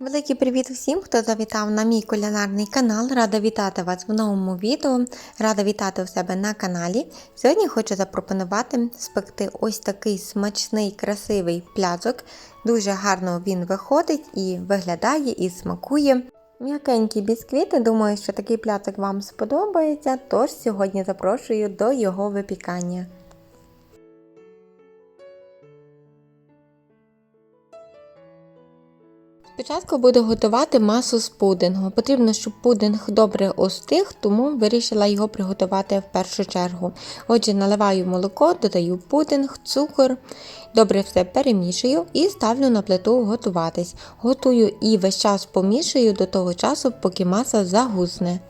Великий привіт всім, хто завітав на мій кулінарний канал. Рада вітати вас в новому відео. Рада вітати у себе на каналі. Сьогодні хочу запропонувати спекти ось такий смачний, красивий пляцок. Дуже гарно він виходить і виглядає, і смакує. М'якенькі бісквіти, думаю, що такий пляцок вам сподобається, тож сьогодні запрошую до його випікання. Спочатку буду готувати масу з пудингу. Потрібно, щоб пудинг добре остиг, тому вирішила його приготувати в першу чергу. Отже, наливаю молоко, додаю пудинг, цукор, добре все перемішую і ставлю на плиту готуватись. Готую і весь час помішую до того часу, поки маса загусне.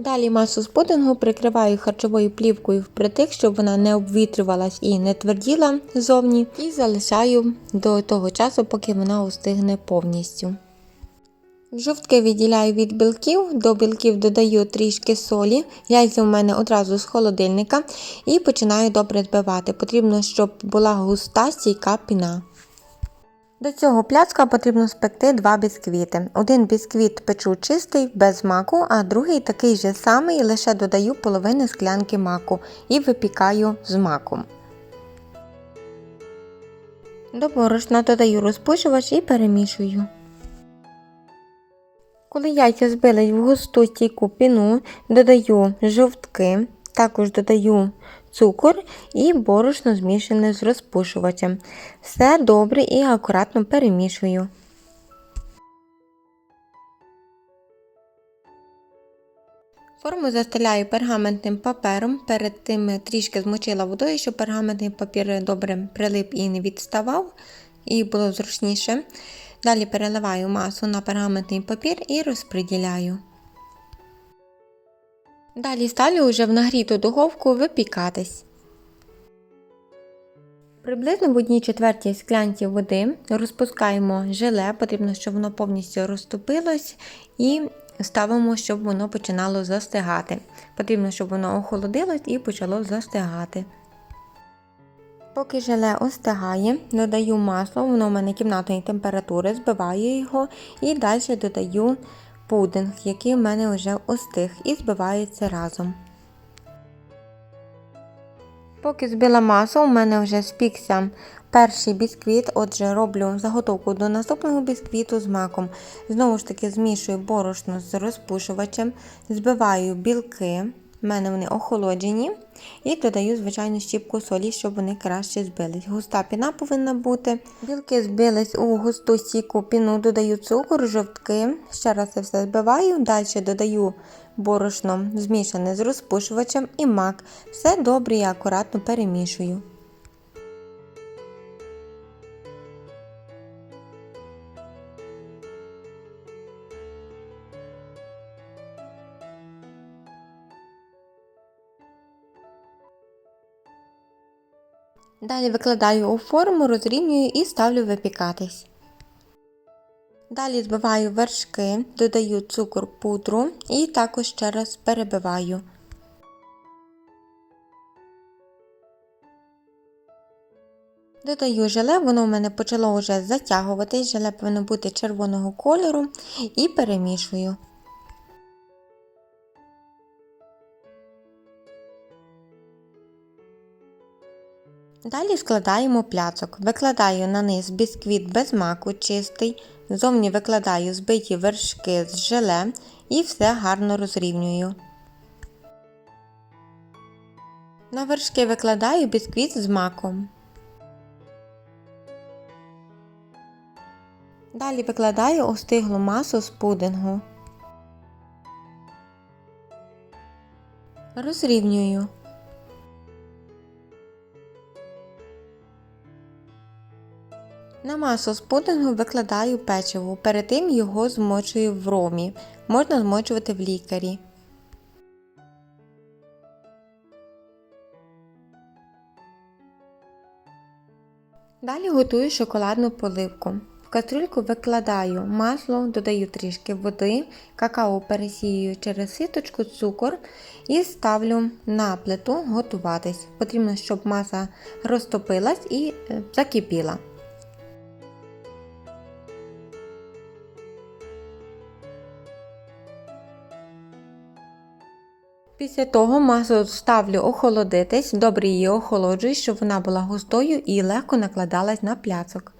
Далі масу з пудингу прикриваю харчовою плівкою впритик, щоб вона не обвітрювалась і не тверділа зовні, і залишаю до того часу, поки вона остигне повністю. Жовтки відділяю від білків, до білків додаю трішки солі, яйця у мене одразу з холодильника і починаю добре збивати. Потрібно, щоб була густа стійка піна. До цього пляцка потрібно спекти два бісквіти. Один бісквіт печу чистий, без маку, а другий такий же самий, лише додаю половину склянки маку і випікаю з маком. До борошна додаю розпушувач і перемішую. Коли яйця збились в густу стійку піну, додаю жовтки, також додаю цукор і борошно змішане з розпушувачем. Все добре і акуратно перемішую. Форму застеляю пергаментним папером. Перед тим трішки змочила водою, щоб пергаментний папір добре прилип і не відставав, і було зручніше. Далі переливаю масу на пергаментний папір і розподіляю. Далі ставлю вже в нагріту духовку випікатись. Приблизно в одній четвертій склянці води розпускаємо желе, потрібно, щоб воно повністю розтопилось, і ставимо, щоб воно починало застигати. Потрібно, щоб воно охолодилось і почало застигати. Поки желе остигає, додаю масло, воно в мене кімнатної температури, збиваю його і далі додаю пудинг, який в мене вже остиг, і збивається разом. Поки збила масу, у мене вже спікся перший бісквіт, отже, роблю заготовку до наступного бісквіту з маком. Знову ж таки, змішую борошно з розпушувачем, збиваю білки, в мене вони охолоджені, і додаю, звичайно, щіпку солі, щоб вони краще збились. Густа піна повинна бути. Білки збились у густу стійку піну, додаю цукор, жовтки. Ще раз це все збиваю, далі додаю борошно змішане з розпушувачем і мак. Все добре і акуратно перемішую. Далі викладаю у форму, розрівнюю і ставлю випікатись. Далі збиваю вершки, додаю цукор пудру і також ще раз перебиваю. Додаю желе, воно в мене почало вже затягуватись, желе повинно бути червоного кольору і перемішую. Далі складаємо пляцок. Викладаю на низ бісквіт без маку, чистий, зовні викладаю збиті вершки з желе і все гарно розрівнюю. На вершки викладаю бісквіт з маком. Далі викладаю остиглу масу з пудингу. Розрівнюю. На масу з пудингу викладаю печиво, перед тим його змочую в ромі. Можна змочувати в лікарі. Далі готую шоколадну поливку. В кастрюльку викладаю масло, додаю трішки води, какао пересіюю через ситочку, цукор і ставлю на плиту готуватись. Потрібно, щоб маса розтопилась і закипіла. Після того масу ставлю охолодитись, добре її охолоджую, щоб вона була густою і легко накладалась на пляцок.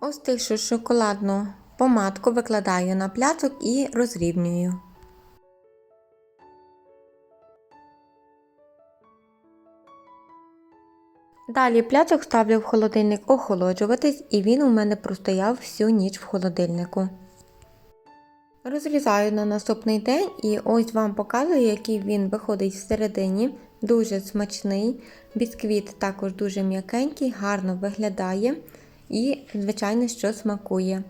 Остившу шоколадну помадку викладаю на пляцок і розрівнюю. Далі пляцок ставлю в холодильник охолоджуватись, і він у мене простояв всю ніч в холодильнику. Розрізаю на наступний день і ось вам показую, який він виходить всередині. Дуже смачний. Бісквіт також дуже м'якенький, гарно виглядає і, звичайно, що смакує.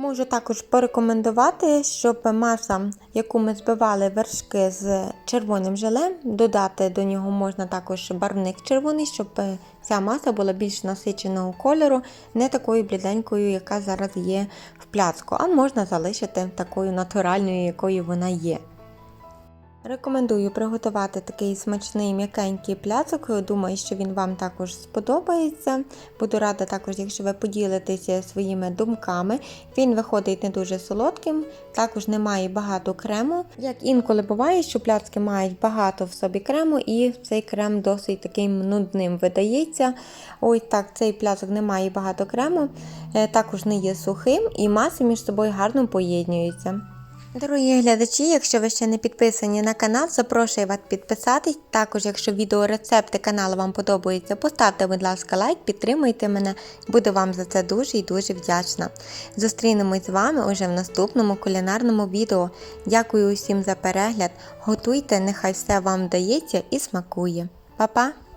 Можу також порекомендувати, щоб маса, яку ми збивали вершки з червоним желе, додати до нього можна також барвник червоний, щоб ця маса була більш насиченого кольору, не такою бліденькою, яка зараз є в пляцку, а можна залишити такою натуральною, якою вона є. Рекомендую приготувати такий смачний м'якенький пляцок. Думаю, що він вам також сподобається. Буду рада також, якщо ви поділитеся своїми думками. Він виходить не дуже солодким, також не має багато крему. Як інколи буває, що пляцки мають багато в собі крему, і цей крем досить таким нудним видається. Ось так, цей пляцок не має багато крему, е, також не є сухим і маси між собою гарно поєднуються. Дорогі глядачі, якщо ви ще не підписані на канал, запрошую вас підписатись. Також, якщо відеорецепти каналу вам подобаються, поставте, будь ласка, лайк, підтримуйте мене, буду вам за це дуже і дуже вдячна. Зустрінемось з вами уже в наступному кулінарному відео. Дякую усім за перегляд. Готуйте, нехай все вам вдається і смакує. Па-па!